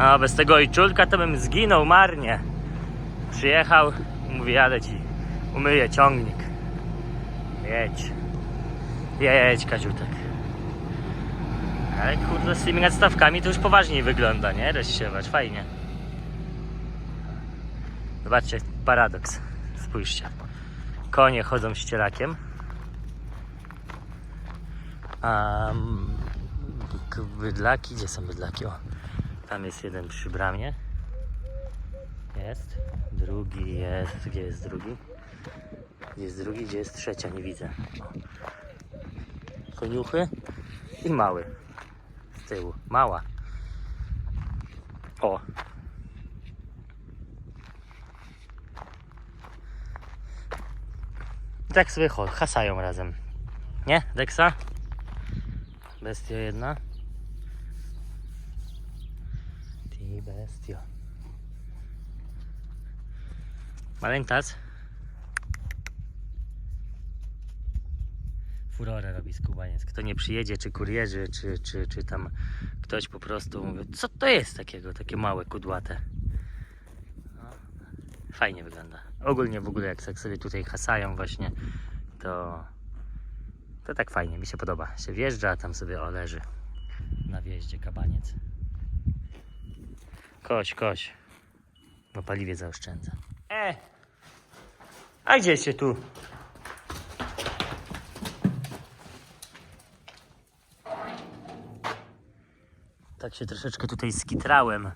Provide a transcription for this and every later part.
A bez tego ojczulka to bym zginął marnie. Przyjechał mówi, jadę ci, umyję ciągnik. Jedź. Jedź, Kaziutek. Ale kurde, z tymi nadstawkami to już poważniej wygląda, nie? Rozsiewacz, fajnie. Zobaczcie, paradoks. Spójrzcie. Konie chodzą ścielakiem. A bydlaki, gdzie są bydlaki? O, tam jest jeden przy bramie. Jest. Drugi jest. Gdzie jest drugi? Gdzie jest drugi? Gdzie jest trzecia? Nie widzę. Koniuchy i mały. Z tyłu. Mała. O. Tak sobie hasają razem. Nie, Dexa? Bestia jedna. Ty bestio. Pamiętasz? Furorę robi skubaniec. Kto nie przyjedzie, czy kurierzy, czy, czy, czy tam ktoś po prostu mówi, co to jest takiego, takie małe, kudłate. No, fajnie wygląda. Ogólnie w ogóle jak tak sobie tutaj hasają właśnie, to to tak fajnie, mi się podoba. Się wjeżdża, a tam sobie o leży na wjeździe kabaniec. Koś, koś. Bo paliwie zaoszczędza. E! A gdzie się tu? Tak się troszeczkę tutaj skitrałem,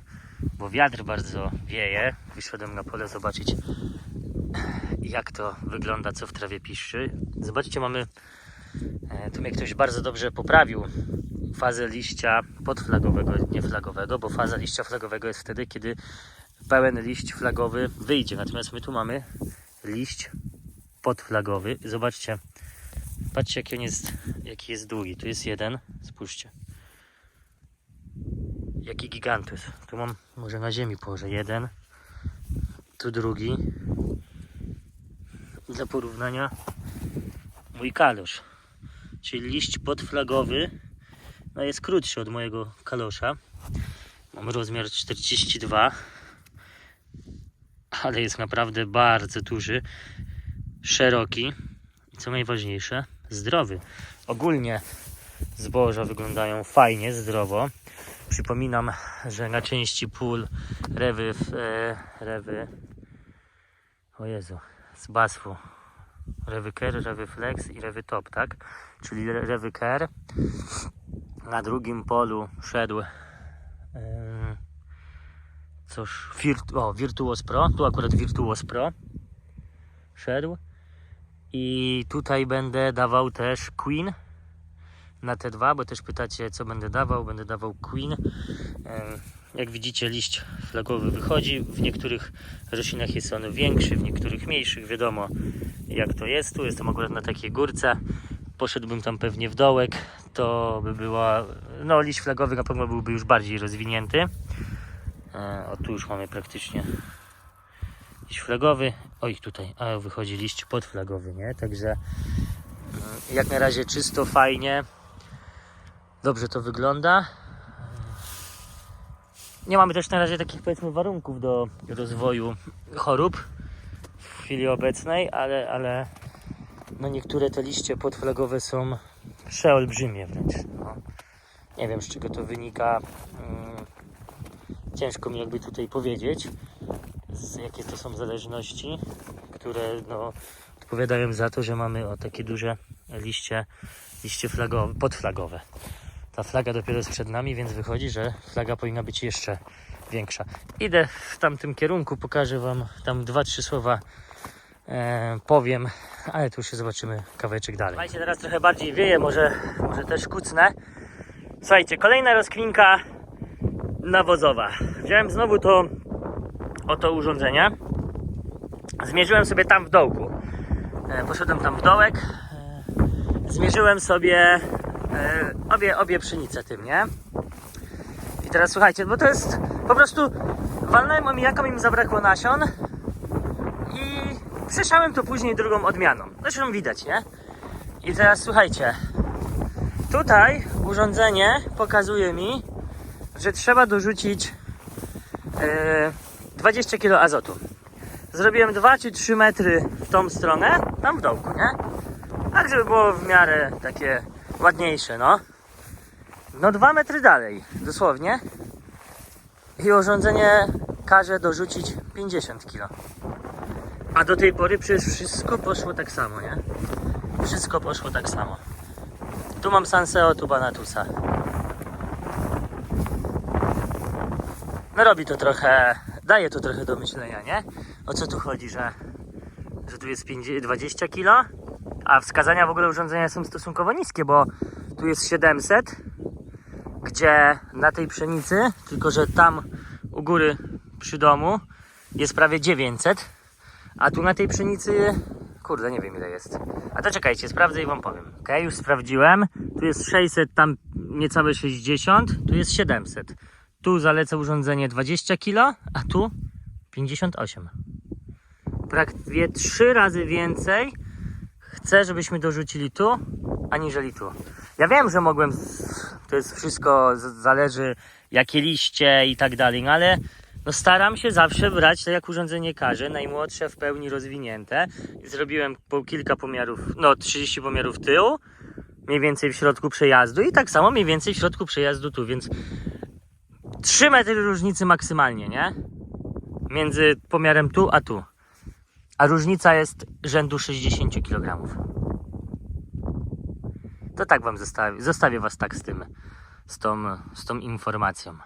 bo wiatr bardzo wieje. Wyszedłem na pole zobaczyć jak to wygląda, co w trawie piszczy. Zobaczcie, mamy E, Tu mnie ktoś bardzo dobrze poprawił fazę liścia podflagowego, nie flagowego, bo faza liścia flagowego jest wtedy, kiedy pełen liść flagowy wyjdzie. Natomiast my tu mamy liść podflagowy. Zobaczcie, patrzcie jaki on jest, jaki jest długi. Tu jest jeden, spójrzcie. Jaki gigantus. Tu mam, może na ziemi położę jeden, tu drugi. Dla porównania mój kalusz czyli liść podflagowy no jest krótszy od mojego kalosza. Mam rozmiar 42, ale jest naprawdę bardzo duży, szeroki i co najważniejsze, zdrowy. Ogólnie zboża wyglądają fajnie, zdrowo. Przypominam, że na części pól rewy, e, rewy o Jezu, z basfu Rewy Care, Rewy Flex i Rewy Top, tak? Czyli Re- Rewy Care. Na drugim polu szedł Virt- o, Virtuos Pro. Tu akurat Virtuos Pro szedł. I tutaj będę dawał też Queen na te dwa, bo też pytacie, co będę dawał. Będę dawał Queen. Jak widzicie, liść flagowy wychodzi. W niektórych roślinach jest on większy, w niektórych mniejszych. Wiadomo, jak to jest. Tu jestem akurat na takiej górce. Poszedłbym tam pewnie w dołek, to by była. No, liść flagowy na pewno byłby już bardziej rozwinięty. E, O, tu już mamy praktycznie liść flagowy. Oj, tutaj, a wychodzi liść podflagowy, nie? Także mm, jak na razie czysto, fajnie. Dobrze to wygląda. Nie mamy też na razie takich powiedzmy warunków do rozwoju chorób w chwili obecnej, ale, ale no niektóre te liście podflagowe są przeolbrzymie wręcz. No. Nie wiem z czego to wynika. Mm, Ciężko mi jakby tutaj powiedzieć, jakie to są zależności, które no, odpowiadają za to, że mamy o takie duże liście, liście flagowe, podflagowe. Ta flaga dopiero jest przed nami, więc wychodzi, że flaga powinna być jeszcze większa. Idę w tamtym kierunku, pokażę Wam tam dwa, trzy słowa e, powiem, ale tu się zobaczymy kawałeczek dalej. Słuchajcie, teraz trochę bardziej wieje, może, może też kucnę. Słuchajcie, kolejna rozkminka nawozowa. Wziąłem znowu to oto urządzenie. Zmierzyłem sobie tam w dołku. E, poszedłem tam w dołek. E, zmierzyłem sobie e, obie, obie pszenice tym, nie? I teraz słuchajcie, bo to jest po prostu walnąłem omijaką, im zabrakło nasion i przesiałem to później drugą odmianą. Zresztą widać, nie? I teraz słuchajcie, tutaj urządzenie pokazuje mi, że trzeba dorzucić e, 20 kg azotu. Zrobiłem 2 czy 3 metry w tą stronę, tam w dołku, nie? Tak, żeby było w miarę takie ładniejsze, no. No 2 metry dalej, dosłownie. I urządzenie każe dorzucić 50 kg. A do tej pory przecież wszystko poszło tak samo, nie? Wszystko poszło tak samo. Tu mam Sanseo, tu Banatusa. No robi to trochę, daje to trochę do myślenia, nie? O co tu chodzi, że, że tu jest 50, 20 kg, a wskazania w ogóle urządzenia są stosunkowo niskie, bo tu jest 700, gdzie na tej pszenicy, tylko że tam u góry przy domu jest prawie 900, a tu na tej pszenicy, kurde, nie wiem ile jest. A to czekajcie, sprawdzę i wam powiem. Ok, już sprawdziłem. Tu jest 600, tam niecałe 60, tu jest 700. Tu zalecę urządzenie 20 kg, a tu 58. Prawie 3 razy więcej chcę, żebyśmy dorzucili tu, aniżeli tu. Ja wiem, że mogłem, to jest wszystko, zależy jakie liście i tak dalej, no ale no staram się zawsze brać to jak urządzenie każe, najmłodsze w pełni rozwinięte. Zrobiłem po kilka pomiarów, no 30 pomiarów tyłu, mniej więcej w środku przejazdu i tak samo mniej więcej w środku przejazdu tu, więc 3 metry różnicy maksymalnie, nie? Między pomiarem tu a tu. A różnica jest rzędu 60 kg. To tak wam zostawię. Zostawię was tak z tym, z tą, z tą informacją.